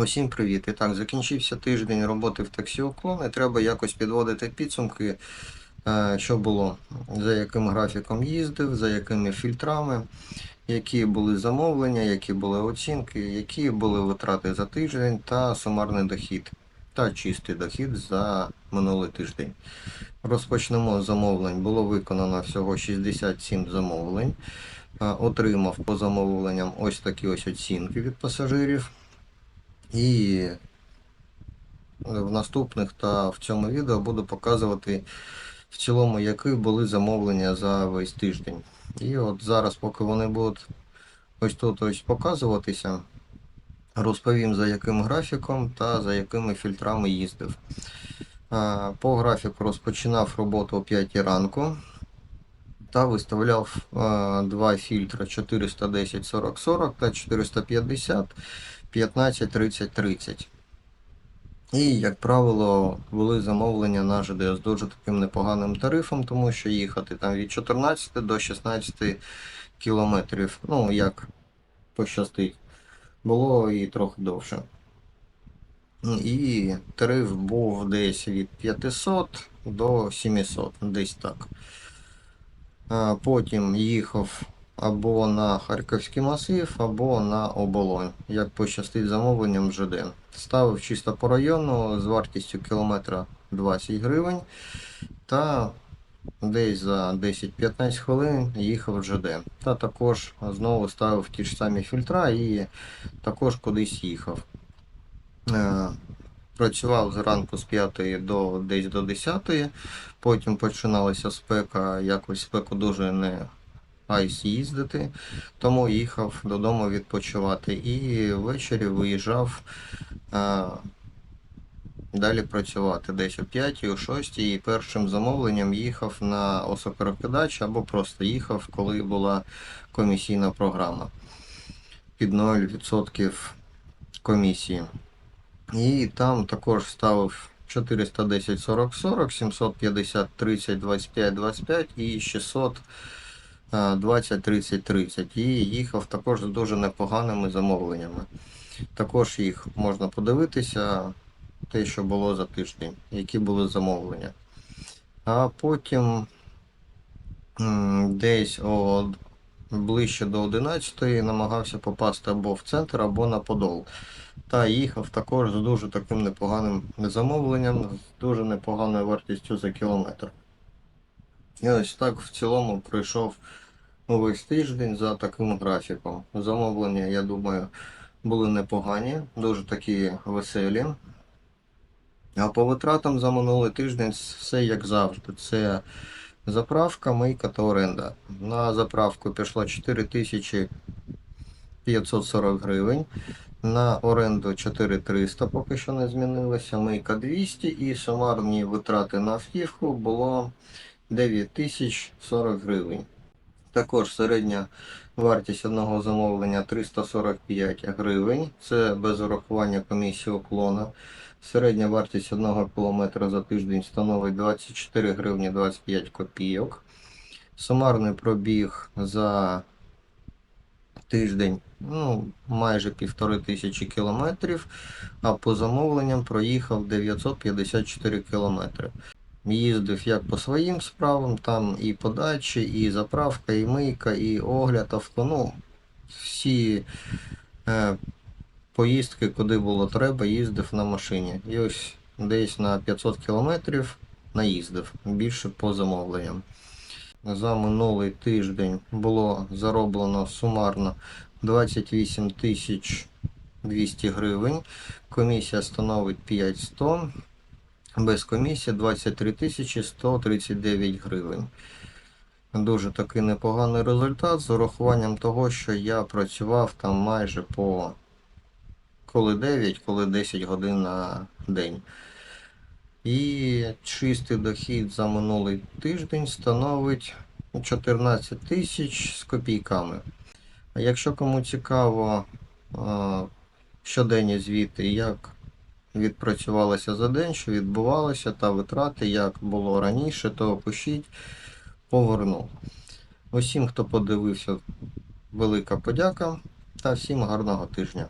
Усім привіт! І так, закінчився тиждень роботи в таксі уклон і треба якось підводити підсумки, е, що було, за яким графіком їздив, за якими фільтрами, які були замовлення, які були оцінки, які були витрати за тиждень та сумарний дохід та чистий дохід за минулий тиждень. Розпочнемо з замовлень. Було виконано всього 67 замовлень. Е, Отримав по замовленням ось такі ось оцінки від пасажирів. І в наступних та в цьому відео буду показувати в цілому, які були замовлення за весь тиждень. І от зараз, поки вони будуть ось тут ось показуватися, розповім за яким графіком та за якими фільтрами їздив. По графіку розпочинав роботу о 5 ранку та виставляв два фільтри 410 40 40 та 450 15 30 30. І, як правило, були замовлення на ЖД з дуже таким непоганим тарифом, тому що їхати там від 14 до 16 кілометрів, ну як пощастить, було і трохи довше. І тариф був десь від 500 до 700, десь так. Потім їхав або на Харківський масив, або на оболонь, як пощастить замовленням ЖД. Ставив чисто по району з вартістю кілометра 20 гривень та десь за 10-15 хвилин їхав ЖД. Та також знову ставив ті ж самі фільтра і також кудись їхав. Е, Працював зранку з 5 до десь до 10, потім починалася спека, якось спеку дуже не айс їздити, тому їхав додому відпочивати. І ввечері виїжджав а, далі працювати десь о 5, о 6 і першим замовленням їхав на осокорокидач або просто їхав, коли була комісійна програма під 0% комісії. І там також ставив 410 40 40, 750 30 25 25 і 600 20 30 30 і їхав також з дуже непоганими замовленнями. Також їх можна подивитися, те, що було за тиждень, які були замовлення. А потім десь о, ближче до 11 намагався попасти або в центр, або на Подол. Та їхав також з дуже таким непоганим замовленням, з дуже непоганою вартістю за кілометр. І ось так в цілому пройшов увесь тиждень за таким графіком. Замовлення, я думаю, були непогані, дуже такі веселі. А по витратам за минулий тиждень все як завжди. Це заправка, мийка та оренда. На заправку пішло 4540 гривень. На оренду 4300 поки що не змінилося, мийка 200 і сумарні витрати на автівку було 9040 гривень. Також середня вартість одного замовлення 345 гривень. Це без урахування комісії уклона. Середня вартість одного кілометра за тиждень становить 24 гривні 25 копійок. Сумарний пробіг за тиждень ну, майже півтори тисячі кілометрів, а по замовленням проїхав 954 кілометри. Їздив як по своїм справам, там і подачі, і заправка, і мийка, і огляд авто. Ну, всі е, поїздки, куди було треба, їздив на машині. І ось десь на 500 кілометрів наїздив, більше по замовленням. За минулий тиждень було зароблено сумарно 28 тисяч 200 гривень. Комісія становить 5100. Без комісії 23 тисячі 139 гривень. Дуже такий непоганий результат з урахуванням того, що я працював там майже по коли 9, коли 10 годин на день. І чистий дохід за минулий тиждень становить 14 тисяч з копійками. А якщо кому цікаво щоденні звіти, як відпрацювалося за день, що відбувалося, та витрати, як було раніше, то пишіть, поверну. Усім, хто подивився, велика подяка та всім гарного тижня.